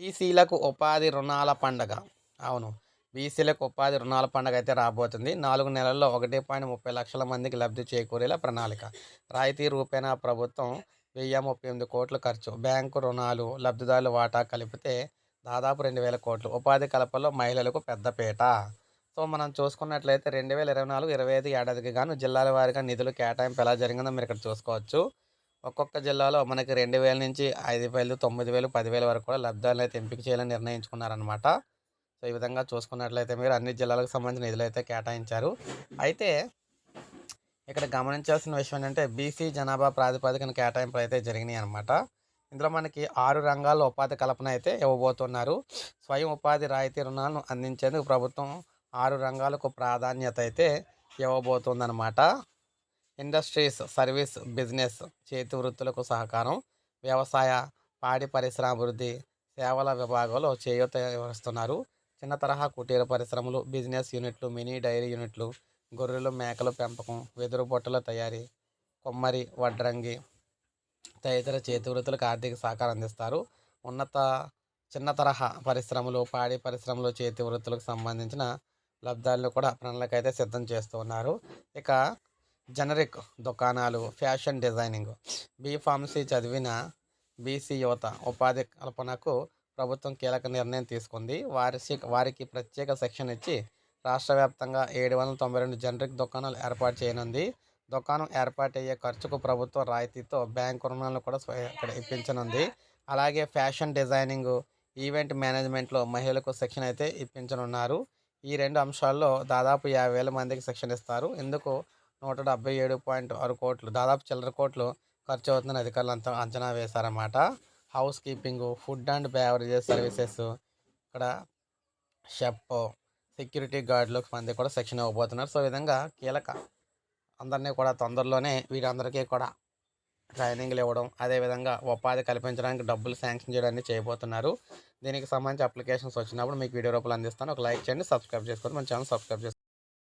బీసీలకు ఉపాధి రుణాల పండగ. అవును. బీసీలకు ఉపాధి రుణాల పండగ అయితే రాబోతుంది. నాలుగు నెలల్లో ఒకటి పాయింట్ ముప్పై లక్షల మందికి లబ్ధి చేకూరేలా ప్రణాళిక. రాయితీ రూపేణా ప్రభుత్వం వెయ్యి ముప్పై ఎనిమిది కోట్లు ఖర్చు. బ్యాంకు రుణాలు లబ్ధిదారుల వాటా కలిపితే దాదాపు రెండు వేల కోట్లు. ఉపాధి కల్పనలో మహిళలకు పెద్దపీట సో మనం చూసుకున్నట్లయితే రెండు వేల ఇరవై నాలుగు ఇరవై ఐదు ఏడాదికి గాను జిల్లాల వారీగా నిధులు కేటాయింపు ఎలా జరిగిందో మీరు ఇక్కడ చూసుకోవచ్చు. ఒక్కొక్క జిల్లాలో మనకి రెండు వేల నుంచి ఐదు వేలు తొమ్మిది వేలు పదివేల వరకు కూడా లబ్ధాలను అయితే ఎంపిక చేయాలని నిర్ణయించుకున్నారనమాట సో ఈ విధంగా చూసుకున్నట్లయితే మీరు అన్ని జిల్లాలకు సంబంధించిన నిధులు అయితే కేటాయించారు. అయితే ఇక్కడ గమనించాల్సిన విషయం ఏంటంటే బీసీ జనాభా ప్రాతిపదికన కేటాయింపులు అయితే జరిగినాయి అనమాట ఇందులో మనకి ఆరు రంగాల్లో ఉపాధి కల్పన అయితే ఇవ్వబోతున్నారు. స్వయం ఉపాధి రాయితీ రుణాలను అందించేందుకు ప్రభుత్వం ఆరు రంగాలకు ప్రాధాన్యత అయితే ఇవ్వబోతుందన్నమాట. ఇండస్ట్రీస్ సర్వీస్ బిజినెస్ చేతి వృత్తులకు సహకారం వ్యవసాయ పాడి పరిశ్రమ అభివృద్ధి సేవల విభాగంలో చేయూత ఇస్తున్నారు చిన్న తరహా కుటీర పరిశ్రమలు బిజినెస్ యూనిట్లు మినీ డైరీ యూనిట్లు గొర్రెలు మేకల పెంపకం వెదురు బొట్టల తయారీ కొమ్మరి వడ్రంగి తదితర చేతి వృత్తులకు ఆర్థిక సహకారం అందిస్తారు. ఉన్నత చిన్న తరహా పరిశ్రమలు పాడి పరిశ్రమలు చేతి వృత్తులకు సంబంధించిన లబ్ధాలను కూడా ప్రణాళిక అయితే సిద్ధం చేస్తూ ఉన్నారు. ఇక జనరిక్ దుకాణాలు ఫ్యాషన్ డిజైనింగ్. బీ ఫార్మసీ చదివిన బీసీ యువత ఉపాధి కల్పనకు ప్రభుత్వం కీలక నిర్ణయం తీసుకుంది. వారి వారికి ప్రత్యేక సెక్షన్ ఇచ్చి రాష్ట్ర వ్యాప్తంగా ఏడు వందల తొంభై రెండు జనరిక్ దుకాణాలు ఏర్పాటు చేయనుంది. దుకాణం ఏర్పాటు అయ్యే ఖర్చుకు ప్రభుత్వ రాయితీతో బ్యాంకు రుణాలను కూడా స్వయ- ఇక్కడ ఇప్పించనుంది. అలాగే ఫ్యాషన్ డిజైనింగ్ ఈవెంట్ మేనేజ్మెంట్లో మహిళలకు శిక్షణ అయితే ఇప్పించనున్నారు. ఈ రెండు అంశాల్లో దాదాపు యాభై వేల మందికి శిక్షణ ఇస్తారు. ఇందుకు నూట డెబ్బై ఏడు పాయింట్ ఆరు కోట్లు. దాదాపు చిల్లర కోట్లు ఖర్చు అవుతుందని అధికారులు అంతా అంచనా వేశారన్నమాట. House keeping food and beverages services ఇక్కడ షెఫ్ సెక్యూరిటీ గార్డులు మంది కూడా సెక్షన్ ఇవ్వబోతున్నారు. సో విధంగా కీలక అందరినీ కూడా తొందరలోనే వీరందరికీ కూడా ట్రైనింగ్లు ఇవ్వడం అదేవిధంగా ఉపాధి కల్పించడానికి డబ్బులు శాంక్షన్ చేయడాన్ని చేయబోతున్నారు. దీనికి సంబంధించి అప్లికేషన్స్ వచ్చినప్పుడు మీకు వీడియో రూపంలో అందిస్తాను. ఒక లైక్ చేయండి సబ్స్క్రైబ్ చేసుకోండి. మన ఛానల్ సబ్స్క్రైబ్ చేసుకోండి.